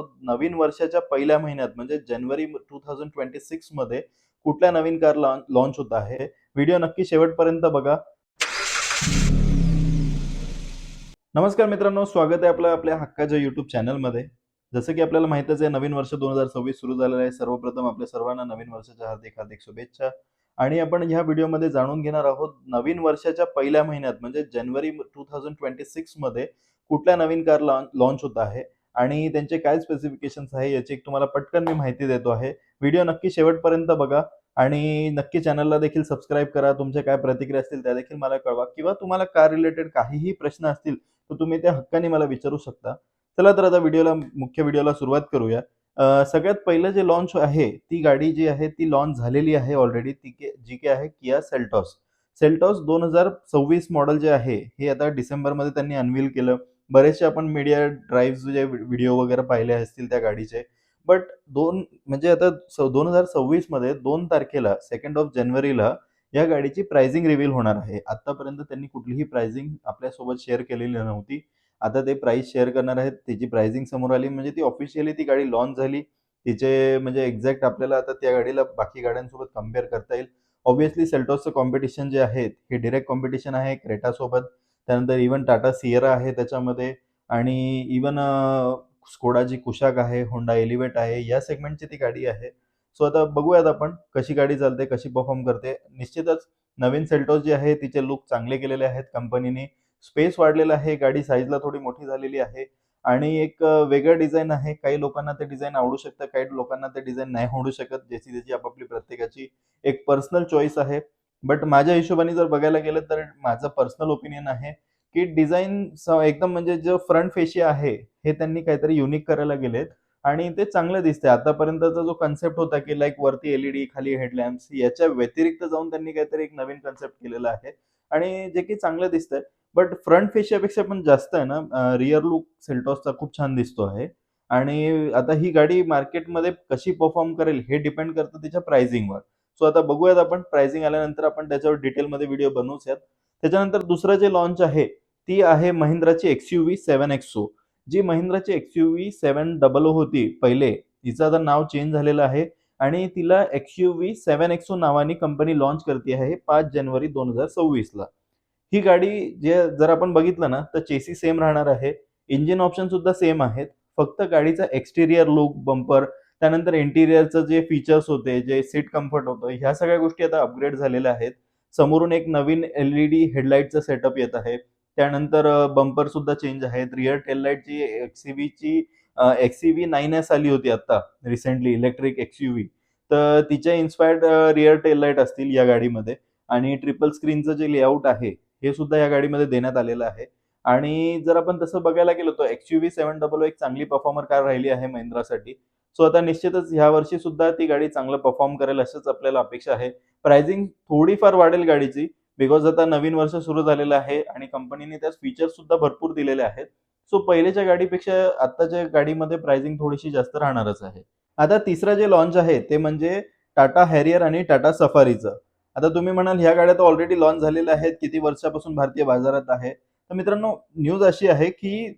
आहोत नवीन वर्षाच्या पहिल्या महिन्यात म्हणजे जानेवारी टू थाउजंड ट्वेंटी सिक्समध्ये कुठल्या नवीन कार लॉन्च होत आहे? व्हिडिओ नक्की शेवटपर्यंत बघा. नमस्कार मित्रांनो स्वागत आहे आपलं आपल्या हक्काच्या युट्यूब चॅनलमध्ये जसं की आपल्याला माहितच आहे नवीन वर्ष दोन हजार सव्वीस सुरू झालेलं आहे. सर्वप्रथम आपल्या सर्वांना नवीन वर्षाच्या हार्दिक हार्दिक शुभेच्छा. आणि आपण ह्या व्हिडिओमध्ये जाणून घेणार आहोत नवीन वर्षाच्या पहिल्या महिन्यात म्हणजे जानेवारी टू थाउजंड ट्वेंटी सिक्समध्ये कुठल्या नवीन कार लॉन्च होत आहे? आणि त्यांचे काय स्पेसिफिकेशन्स आहे याची एक तुम्हाला पटकन मी माहिती देतो आहे. व्हिडिओ नक्की शेवटपर्यंत बघा आणि नक्की चॅनलला देखील सबस्क्राईब करा. तुमच्या काय प्रतिक्रिया असतील त्या देखील मला कळवा. किंवा तुम्हाला कार रिलेटेड काहीही प्रश्न असतील तर तुम्ही त्या हक्काने मला विचारू शकता. चला तर आता व्हिडिओला मुख्य व्हिडिओला सुरुवात करूया. सगळ्यात पहिलं जे लॉन्च आहे ती गाडी जी आहे ती लॉन्च झालेली आहे ऑलरेडी ती के जी के आहे किया सेल्टॉस सेल्टॉस दोन हजार सव्वीस मॉडेल जे आहे हे आता डिसेंबरमध्ये त्यांनी अनवील केलं. बरेचसे आपण मीडिया ड्राईव्ह जे व्हिडिओ वगैरे पाहिले असतील त्या गाडीचे. बट दोन म्हणजे आता दोन हजार सव्वीसमध्ये दोन तारखेला सेकंड ऑफ जानेवारीला या गाडीची प्राइसिंग रिव्हील होणार आहे. आतापर्यंत त्यांनी कुठलीही प्राइसिंग आपल्यासोबत शेअर केलेली नव्हती. आता ते प्राइस शेअर करणार आहेत. त्याची प्राइसिंग समोर आली. म्हणजे ती ऑफिशियली ती गाडी लॉन्च झाली. तिचे म्हणजे एक्झॅक्ट आपल्याला आता त्या गाडीला बाकी गाड्यांसोबत कंपेअर करता येईल. ऑब्व्हियसली सेल्टॉसचं कॉम्पिटिशन जे आहे हे डिरेक्ट कॉम्पिटिशन आहे. क्रेटासोबत त्यानंतर इवन टाटा सिएरा आहे त्याच्यामध्ये आणि इवन स्कोडाची कुशाक आहे होंडा एलिवेट आहे या सेगमेंटची ती गाडी आहे. सो आता बघूयात आपण कशी गाडी चालते कशी परफॉर्म करते. निश्चितच नवीन सेल्टॉस जी आहे तिचे लुक चांगले केलेले आहेत कंपनीने स्पेस वाढलेला आहे गाडी साईजला थोडी मोठी झालेली आहे. आणि एक वेगळं डिझाईन आहे. काही लोकांना ते डिझाईन आवडू शकतं काही लोकांना ते डिझाईन नाही आवडू शकत ज्याची त्याची आपापली प्रत्येकाची एक पर्सनल चॉईस आहे. बट माझ्या हिशोबाने जर बघायला गेलं तर माझं पर्सनल ओपिनियन आहे की डिझाईन एकदम म्हणजे जो फ्रंट फेशी आहे हे त्यांनी काहीतरी युनिक करायला गेलेत. आणि ते चांगलं दिसतंय. आतापर्यंतचा जो कन्सेप्ट होता की लाईक वरती एलईडी खाली हेडलॅम्प्स याच्या व्यतिरिक्त जाऊन त्यांनी काहीतरी एक नवीन कन्सेप्ट केलेला आहे. आणि जे की चांगलं दिसतंय. बट फ्रंट फेशियापेक्षा पण जास्त आहे ना रिअर लुक सेल्टॉसचा खूप छान दिसतो आहे. आणि आता ही गाडी मार्केटमध्ये कशी परफॉर्म करेल हे डिपेंड करतं तिच्या प्राइसिंगवर सो आता बघूयात आपण. प्राइसिंग आल्यानंतर आपण त्याच्यावर डिटेलमध्ये व्हिडिओ बनवूयात. त्याच्यानंतर दुसरं जे लॉन्च आहे ती आहे महिंद्राची X U V seven XO जी महिंद्राची X U V seven double O होती पहिले तिचं आता नाव चेंज झालेलं आहे. आणि तिला X U V seven XO नावाने कंपनी लॉन्च करते आहे पाच जानेवारी दोन हजार सव्वीसला. ही गाडी जे जर आपण बघितलं ना तर चेसी सेम राहणार आहे. इंजिन ऑप्शन सुद्धा सेम आहेत. फक्त गाडीचा एक्सटेरियर लुक बंपर त्यानंतर इंटिरियरचं जे फीचर्स होते जे सीट कम्फर्ट होतं ह्या सगळ्या गोष्टी आता अपग्रेड झालेल्या आहेत. समोरून एक नवीन एल ई डी हेडलाईटचं सेटअप येत आहे. त्यानंतर बंपर सुद्धा चेंज आहेत. रिअर टेल लाईटची एक्सीव्हीची एक्सीव्ही नाईन एस आली होती आता रिसेंटली इलेक्ट्रिक एक्सयूव्ही तर तिच्या इन्स्पायर्ड रिअर टेल लाइट असतील या गाडीमध्ये. आणि ट्रिपल स्क्रीनचं जे लेआउट आहे हे सुद्धा या गाडीमध्ये देण्यात आलेलं आहे. आणि जर आपण तसं बघायला गेलो तर एक्सयूव्ही सेवन डबल एक चांगली परफॉर्मर कार राहिली आहे महिंद्रासाठी. सो आता निश्चितच ह्या वर्षी सुद्धा ती गाडी चांगलं परफॉर्म करेल अशीच आपल्याला अपेक्षा आहे. प्राइसिंग थोडीफार वाढेल गाडीची बिकॉज आता नवीन वर्ष सुरू झालेलं आहे आणि कंपनीने त्यात फीचर्स सुद्धा भरपूर दिलेले आहेत. सो पहिलेच्या गाडीपेक्षा आताच्या गाडीमध्ये प्राइसिंग थोडीशी जास्त राहणारच आहे. आता तिसरं जे लॉन्च आहे ते म्हणजे टाटा हॅरियर आणि टाटा सफारीचं आता तुम्ही म्हणाल ह्या गाड्या तर ऑलरेडी लॉन्च झालेल्या आहेत किती वर्षापासून भारतीय बाजारात आहे. तर मित्रांनो न्यूज अशी आहे की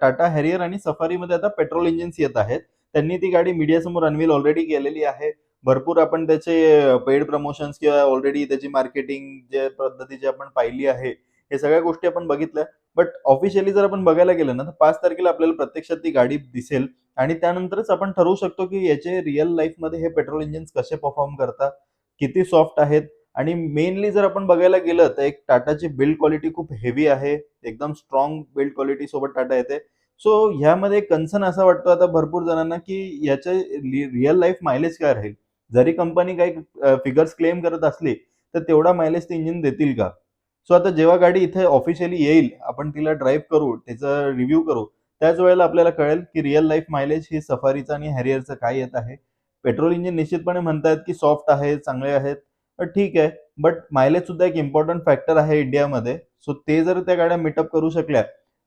टाटा हॅरियर आणि सफारीमध्ये आता पेट्रोल इंजिन्स येत आहेत. त्यांनी ती गाडी मीडियासमोर अनवील ऑलरेडी केलेली आहे. भरपूर आपण त्याचे पेड प्रमोशन्स किंवा ऑलरेडी त्याची मार्केटिंग जे पद्धतीची आपण पाहिली आहे हे सगळ्या गोष्टी आपण बघितल्या. बट ऑफिशियली जर आपण बघायला गेलं ना तर पाच तारखेला आपल्याला प्रत्यक्षात ती गाडी दिसेल. आणि त्यानंतरच आपण ठरवू शकतो की याचे रिअल लाईफमध्ये हे पेट्रोल इंजिन्स कसे परफॉर्म करतात किती सॉफ्ट आहेत. आणि मेनली जर आपण बघायला गेलं तर एक टाटाची बिल्ड क्वालिटी खूप हेवी आहे. एकदम स्ट्रॉंग बिल्ड क्वालिटी सोबत टाटा येते. सो ह्यामध्ये कन्सर्न असा वाटतो आता भरपूर जणांना की याचे रिअल लाईफ मायलेज काय राहील? जरी कंपनी काही फिगर्स क्लेम करत असली तर तेवढा मायलेज ते इंजिन देतील का? सो आता जेव्हा गाडी इथे ऑफिशियली येईल आपण तिला ड्राईव्ह करू त्याचा रिव्ह्यू करू त्याच वेळेला आपल्याला कळेल की रिअल लाईफ मायलेज ही सफारीचं आणि हॅरियरचं काय येत आहे. पेट्रोल इंजिन निश्चितपणे म्हणतात की सॉफ्ट आहे चांगले आहेत ठीक आहे. बट मायलेज सुद्धा एक इम्पॉर्टंट फॅक्टर आहे इंडियामध्ये सो ते जर त्या गाड्या मिटअप करू शकल्या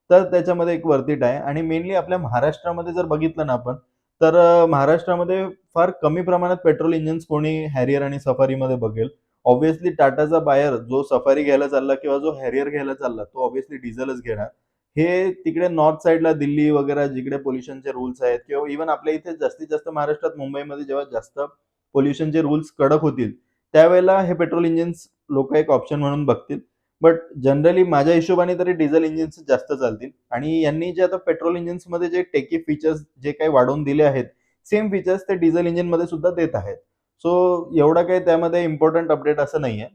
तर त्याच्यामध्ये एक वर्तीट आहे. आणि मेनली आपल्या महाराष्ट्रामध्ये जर बघितलं ना आपण तर महाराष्ट्रामध्ये फार कमी प्रमाणात पेट्रोल इंजिन्स कोणी हॅरियर आणि सफारीमध्ये बघेल. ऑब्व्हियसली टाटाचा बायर जो सफारी घ्यायला चालला किंवा जो हॅरियर घ्यायला चालला तो ऑब्व्हियसली डिझेलच घेणार. हे तिकडे नॉर्थ साईडला दिल्ली वगैरे जिकडे पोल्युशनचे रूल्स आहेत किंवा इव्हन आपल्या इथे जास्तीत जास्त महाराष्ट्रात मुंबईमध्ये जेव्हा जास्त पोल्युशनचे रूल्स कडक होतील त्यावेळेला हे पेट्रोल इंजिन्स लोक एक ऑप्शन म्हणून बघतील. बट जनरली माझ्या हिशोबाने तरी डिझेल इंजिन्स जास्त चालतील. आणि यांनी जे आता पेट्रोल इंजिन्समध्ये जे टेकी फीचर्स जे काही वाढवून दिले आहेत सेम फीचर्स ते डिझेल इंजिनमध्ये सुद्धा देत आहेत. सो एवढा काही त्यामध्ये इम्पॉर्टंट अपडेट असं नाही आहे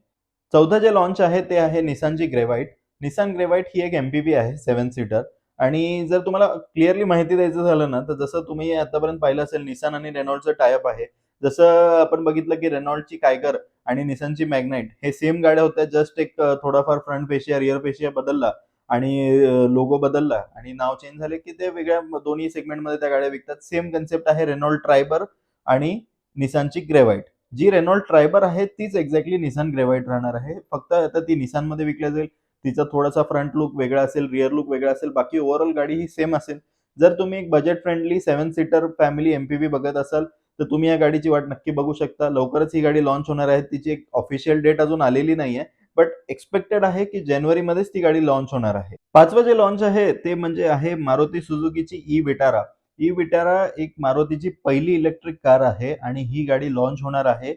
चौथं जे लॉन्च आहे ते आहे निसानची ग्रेवाईट निसान ग्रेवाईट ही एक एमपीबी आहे सेवन सीटर आणि जर तुम्हाला क्लिअरली माहिती द्यायचं झालं ना तर जसं तुम्ही आतापर्यंत पाहिलं असेल निसान आणि रेनॉल्डचं टायअप आहे जसं आपण बघितलं की रेनॉल्डची कायगर आणि निसानची मॅग्नाईट हे सेम गाड्या होत्या जस्ट एक थोडाफार फ्रंट फेशिया रिअर फेशिया बदलला आणि लोगो बदलला आणि नाव चेंज झाले की ते वेगळ्या दोन्ही सेगमेंटमध्ये त्या गाड्या विकतात. सेम कन्सेप्ट आहे रेनॉल्ड ट्रायबर आणि निसानची ग्रेवाईट जी रेनॉल्ड ट्रायबर आहे तीच एक्झॅक्टली निसान ग्रेवाईट राहणार आहे. फक्त आता ती निसानमध्ये विकल्या जाईल. तिचा थोडासा फ्रंट लुक वेगळा असेल रिअर लुक वेगळा असेल. बाकी ओव्हरऑल गाडी ही सेम असेल. जर तुम्ही एक budget friendly seven seater family MPV बघत असाल तर तुम्ही या गाडीची वाट नक्की बघू शकता. लवकरच ही गाडी लॉन्च होणार आहे. तिची एक ऑफिशियल डेट अजून आलेली नाहीये. बट एक्सपेक्टेड आहे की जानेवारीमध्येच ती गाडी लॉन्च होणार आहे. पाचवं जे लॉन्च आहे ते म्हणजे आहे मारुती सुझुकीची ई विटारा ई विटारा एक मारुतीची पहिली इलेक्ट्रिक कार आहे आणि ही गाडी लॉन्च होणार आहे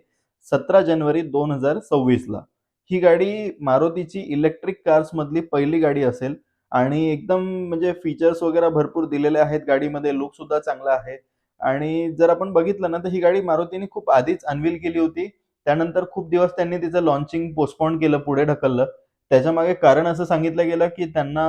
सतरा जानेवारी दोन हजार सव्वीस ला ही गाडी मारुतीची इलेक्ट्रिक कार्समधली पहिली गाडी असेल. आणि एकदम म्हणजे फीचर्स वगैरे भरपूर दिलेले आहेत. गाडीमध्ये लुक सुद्धा चांगला आहे. आणि जर आपण बघितलं ना तर ही गाडी मारुतीने खूप आधीच अनवील केली होती. त्यानंतर खूप दिवस त्यांनी तिचं लॉन्चिंग पोस्टपोन केलं पुढे ढकललं. त्याच्यामागे कारण असं सांगितलं गेलं की त्यांना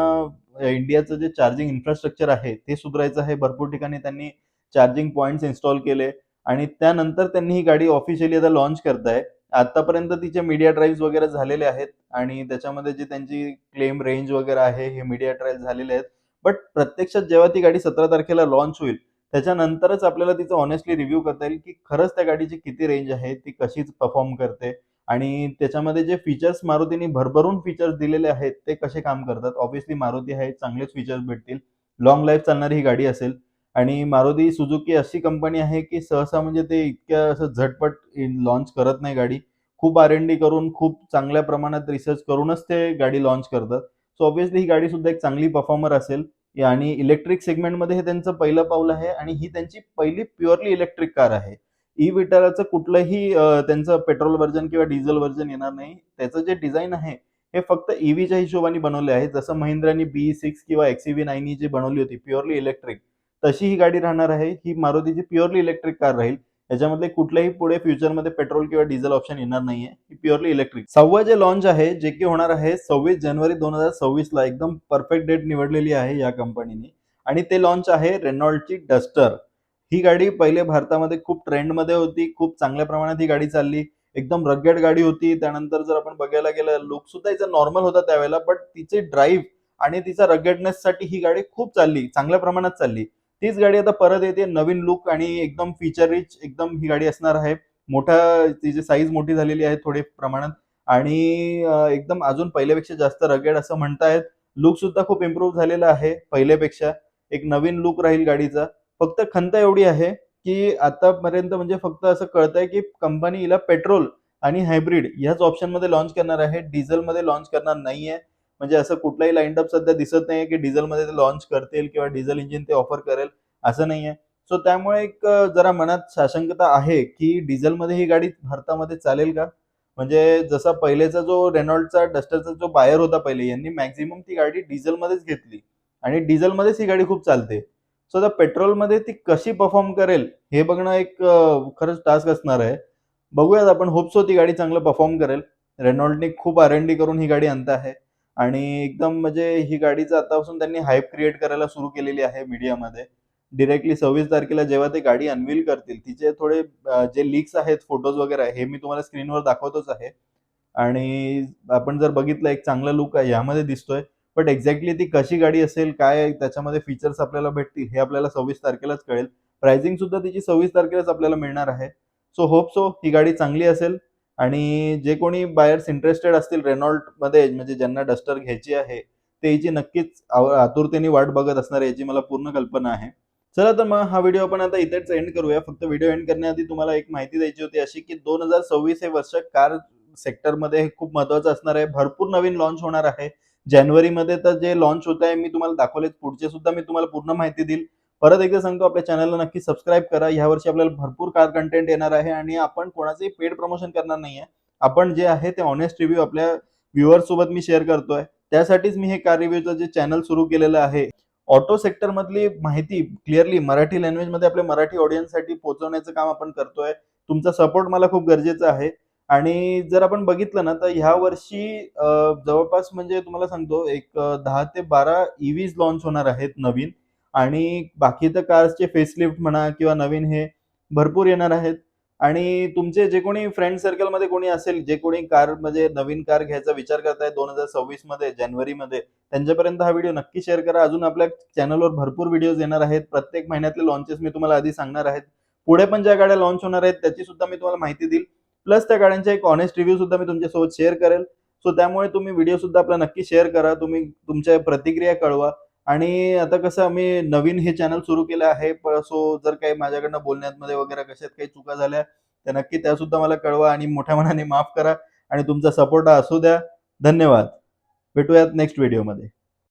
इंडियाचं जे चार्जिंग इन्फ्रास्ट्रक्चर आहे ते सुधारायचं आहे. भरपूर ठिकाणी त्यांनी चार्जिंग पॉईंट्स इन्स्टॉल केले. आणि त्यानंतर त्यांनी ही गाडी ऑफिशियली आता लॉन्च करताय. आतापर्यंत तिचे मीडिया ड्राईव्ह वगैरे झालेले आहेत आणि त्याच्यामध्ये जी त्यांची क्लेम रेंज वगैरे आहे हे मीडिया ड्राईव्ह झालेले आहेत. बट प्रत्यक्षात जेव्हा ती गाडी सतरा तारखेला लॉन्च होईल त्याच्यानंतरच आपल्याला तिचं ऑनेस्टली रिव्ह्यू करता येईल की खरंच त्या गाडीची किती रेंज आहे ती कशीच परफॉर्म करते आणि त्याच्यामध्ये जे फीचर्स मारुतीने भरभरून फीचर्स दिलेले आहेत ते कसे काम करतात? ऑब्व्हियसली मारुती आहे चांगलेच फीचर्स भेटतील. लॉंग लाईफ चालणारी ही गाडी असेल आणि मारुती सुझुकी अशी कंपनी आहे की सहसा म्हणजे ते इतक्या असं झटपट लॉन्च करत नाही गाडी. खूप आर एन डी करून खूप चांगल्या प्रमाणात रिसर्च करूनच ते गाडी लॉन्च करतात. सो ऑब्व्हियसली ही गाडी सुद्धा एक चांगली परफॉर्मर असेल. आणि इलेक्ट्रिक सेगमेंटमध्ये हे त्यांचं पहिलं पाऊल आहे आणि ही त्यांची पहिली प्युअरली इलेक्ट्रिक कार आहे. ई विटाराचं कुठलंही त्यांचं पेट्रोल व्हर्जन किंवा डिझेल व्हर्जन येणार नाही. त्याचं जे डिझाईन आहे हे फक्त ईव्हीच्या हिशोबाने बनवले आहे. जसं महिंद्राने बी सिक्स किंवा एक्सईव्ही नाईन जी बनवली होती प्युअरली इलेक्ट्रिक तशी ही गाडी राहणार आहे. ही मारुतीची प्युअरली इलेक्ट्रिक कार राहील. याच्यामध्ये कुठल्याही पुढे फ्युचरमध्ये पेट्रोल किंवा डिझेल ऑप्शन येणार नाहीये. ही प्युअरली इलेक्ट्रिक. सहावं जे लॉन्च आहे जे की होणार आहे सव्वीस जानेवारी दोन हजार सव्वीस ला एकदम परफेक्ट डेट निवडलेली आहे या कंपनीने आणि ते लॉन्च आहे रेनॉल्डची डस्टर. ही गाडी पहिले भारतामध्ये खूप ट्रेंडमध्ये होती खूप चांगल्या प्रमाणात ही गाडी चालली. एकदम रगेड गाडी होती. त्यानंतर जर आपण बघायला गेलं लुक सुद्धा हिचा नॉर्मल होता त्यावेळेला बट तिचे ड्राईव्ह आणि तिचा रगेडनेस साठी ही गाडी खूप चालली चांगल्या प्रमाणात चालली. तीच गाडी आता परत येते. नवीन लुक आणि एकदम फीचर रिच एकदम ही गाडी असणार आहे. मोठा तिची साईज मोठी झालेली आहे थोडे प्रमाणात. आणि एकदम अजून पहिल्यापेक्षा जास्त रगेड असं म्हणतायत. लुक सुद्धा खूप इम्प्रूव्ह झालेला आहे पहिल्यापेक्षा. एक नवीन लुक राहील गाडीचा. फक्त खंत एवढी आहे की आतापर्यंत म्हणजे फक्त असं कळतंय की कंपनी हिला पेट्रोल आणि हायब्रिड ह्याच ऑप्शनमध्ये लॉन्च करणार आहे. डिझेलमध्ये लॉन्च करणार नाहीये. म्हणजे असं कुठलाही लाईनअप सध्या दिसत नाहीये की डिझेलमध्ये ते लॉन्च करतील किंवा डिझेल इंजिन ते ऑफर करेल असं नाहीये. सो त्यामुळे एक जरा मनात साशंकता आहे की डिझेलमध्ये ही गाडी भारतामध्ये चालेल का? म्हणजे जसा पहिलेचा जो रेनॉल्डचा डस्टरचा जो बायर होता पहिले यांनी मॅक्झिमम ती गाडी डिझेलमध्येच घेतली. आणि डिझेलमध्येच ही गाडी खूप चालते. सो आता पेट्रोलमध्ये ती कशी परफॉर्म करेल हे बघणं एक खरंच टास्क असणार आहे. बघूयात आपण होपसो ती गाडी चांगलं परफॉर्म करेल. रेनॉल्डने खूप आर एन डी करून ही गाडी आणता आहे. आणि एकदम म्हणजे ही गाडीचं आतापासून त्यांनी हाईप क्रिएट करायला सुरू केलेली आहे मीडियामध्ये डिरेक्टली सव्वीस तारखेला जेव्हा ते गाडी अनवील करतील तिचे थोडे जे लीक्स आहेत फोटोज वगैरे हे मी तुम्हाला स्क्रीनवर दाखवतोच आहे. आणि आपण जर बघितलं एक चांगला लुक आहे यामध्ये दिसतोय. बट एक्झॅक्टली ती कशी गाडी असेल काय त्याच्यामध्ये फीचर्स आपल्याला भेटतील हे आपल्याला सव्वीस तारखेलाच कळेल. प्राइसिंग सुद्धा तिची सव्वीस तारखेलाच आपल्याला मिळणार आहे. सो होप सो ही गाडी चांगली असेल. आणि जे कोणी बायर्स इंटरेस्टेड असतील रेनॉल्टमध्ये म्हणजे ज्यांना डस्टर घ्यायची आहे ते याची नक्कीच आतुरतेने वाट बघत असणार आहे याची मला पूर्ण कल्पना आहे. चला तर मग हा व्हिडिओ आपण आता इथेच एंड करूया. फक्त व्हिडिओ एंड करण्याआधी तुम्हाला एक माहिती द्यायची होती अशी की दोन हजार सव्वीस हे वर्ष कार सेक्टरमध्ये हे खूप महत्वाचं असणार आहे. भरपूर नवीन लॉन्च होणार आहे. जानेवारीमध्ये तर जे लॉन्च होत आहे मी तुम्हाला दाखवले पुढचे सुद्धा मी तुम्हाला पूर्ण माहिती देईल. परत एकदा सांगतो आपल्या चॅनलला नक्की सबस्क्राईब करा. ह्या वर्षी आपल्याला भरपूर कार कंटेंट येणार आहे आणि आपण कोणाचंही पेड प्रमोशन करणार नाहीये. आपण जे आहे ते ऑनेस्ट रिव्ह्यू आपल्या व्ह्युअर्स सोबत मी शेअर करतोय. त्यासाठीच मी हे कार रिव्ह्यूचं जे चॅनल सुरू केलेलं आहे ऑटो सेक्टर मधली माहिती क्लिअरली मराठी लँग्वेजमध्ये आपल्या मराठी ऑडियन्ससाठी पोहोचवण्याचं काम आपण करतोय. तुमचा सपोर्ट मला खूप गरजेचा आहे. आणि जर आपण बघितलं ना तर ह्या वर्षी जवळपास म्हणजे तुम्हाला सांगतो एक दहा ते बारा e ईव्हीज लॉन्च होणार आहेत नवीन. आणि बाकी तर कार्सचे फेसलिफ्ट म्हणा किंवा नवीन हे भरपूर येणार आहेत. आणि तुमचे जे कोणी फ्रेंड सर्कलमध्ये कोणी असेल जे कोणी कार म्हणजे नवीन कार घ्यायचा विचार करताय दोन हजार सव्वीसमध्ये जानेवारीमध्ये त्यांच्यापर्यंत हा व्हिडिओ नक्की शेअर करा. अजून आपल्या चॅनलवर भरपूर व्हिडिओज येणार आहेत. प्रत्येक महिन्यातले लॉन्चेस मी तुम्हाला आधी सांगणार आहेत. पुढे पण ज्या गाड्या लॉन्च होणार आहेत त्याची सुद्धा मी तुम्हाला माहिती देईल. प्लस त्या गाड्यांचा एक ऑनेस्ट रिव्ह्यू सुद्धा मी तुमच्यासोबत शेअर करेल. सो त्यामुळे तुम्ही व्हिडिओ सुद्धा आपला नक्की शेअर करा. तुम्ही तुमच्या प्रतिक्रिया कळवा. आणि आता कसं आम्ही नवीन हे चॅनल सुरू केलं आहे सो जर काही माझ्याकडनं बोलण्यामध्ये वगैरे कशात काही चुका झाल्या तर नक्की त्या सुद्धा मला कळवा आणि मोठ्या मनाने माफ करा आणि तुमचा सपोर्ट असू द्या. धन्यवाद. भेटूयात नेक्स्ट व्हिडिओमध्ये